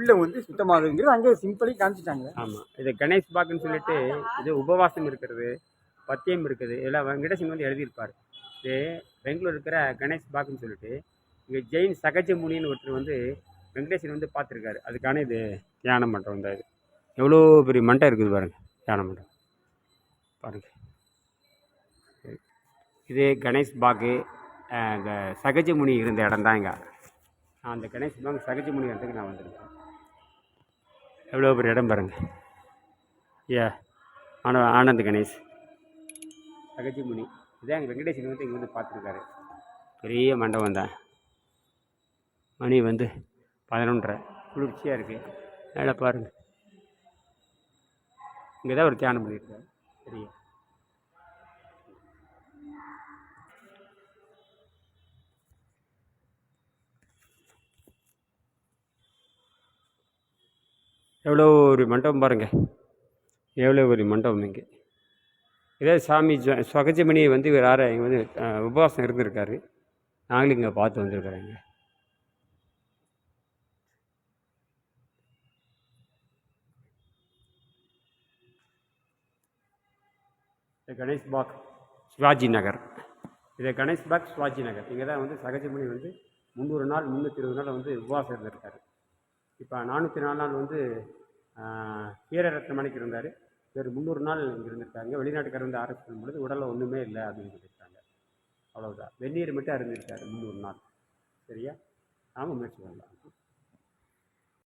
உள்ள வந்து சுத்தமாகுதுங்கிறது அங்கே சிம்பிளி காமிச்சிட்டாங்க. ஆமாம் இது கணேஷ் பாக்குன்னு சொல்லிட்டு இது உபவாசம் இருக்கிறது பத்தியம் இருக்குது. இதெல்லாம் வெங்கடேசன் வந்து எழுதியிருப்பார். இது பெங்களூர் இருக்கிற கணேஷ் பாக்குன்னு சொல்லிட்டு இங்கே ஜெயின் சகஜ முனின்னு ஒருத்தர் வந்து வெங்கடேசன் வந்து பார்த்துருக்காரு. அதுக்கான இது தியான மண்டபம் தான் இது. எவ்வளோ பெரிய மண்டபம் இருக்குது பாருங்க தியான மண்டபம் பாருங்கள் இது கணேஷ் பாக்கு சகஜமுனி இருந்த இடம் தான் இங்கே. நான் அந்த கணேஷ் பாக் சகஜமுனி இடத்துக்கு நான் வந்திருக்கேன். எவ்வளோ பெரிய இடம் பாருங்க. ஏ ஆன ஆனந்த் கணேஷ். சகஜமுனி இதான் எங்கள் வெங்கடேசன் வந்து இங்கே வந்து பார்த்துருக்காரு. பெரிய மண்டபம் தான். மணி வந்து பதினொன்றரை. குளிர்ச்சியாக இருக்குது மேலே பாருங்கள் இங்கே தான் ஒரு தியானம் பண்ணியிருக்காரு. பெரிய எவ்வளோ ஒரு மண்டபம் பாருங்கள் எவ்வளோ ஒரு மண்டபம் இங்கே. இதே சாமி ஜ சொகஜமணி வந்து இவர் இங்கே வந்து உபவாசம் இருந்திருக்காரு. நாங்களும் இங்கே பார்த்து வந்திருக்கிறோங்க இது கணேஷ் பாக் சிவாஜி நகர். இதை கணேஷ் பாக் சிவாஜி நகர். இங்கே தான் வந்து சகஜமணி வந்து முந்நூறு நாள் முந்நூற்றி இருபது நாள் வந்து உபவாசம் இருந்திருக்காரு. இப்போ நானூற்றி நாலு நாள் வந்து வீரரத்னமணிக்கு இருந்தார். இவர் முந்நூறு நாள் இங்கே இருந்திருக்காங்க வெளிநாட்டுக்காரர் வந்து ஆராய்ச்சி பண்ணும்பொழுது உடலில் ஒன்றுமே இல்லை அப்படின்னு சொல்லியிருக்காங்க. அவ்வளோதான் வெந்நீர் மட்டும் அறிஞ்சிருக்காரு முந்நூறு நாள். சரியா? நாம முயற்சி பண்ணலாம்.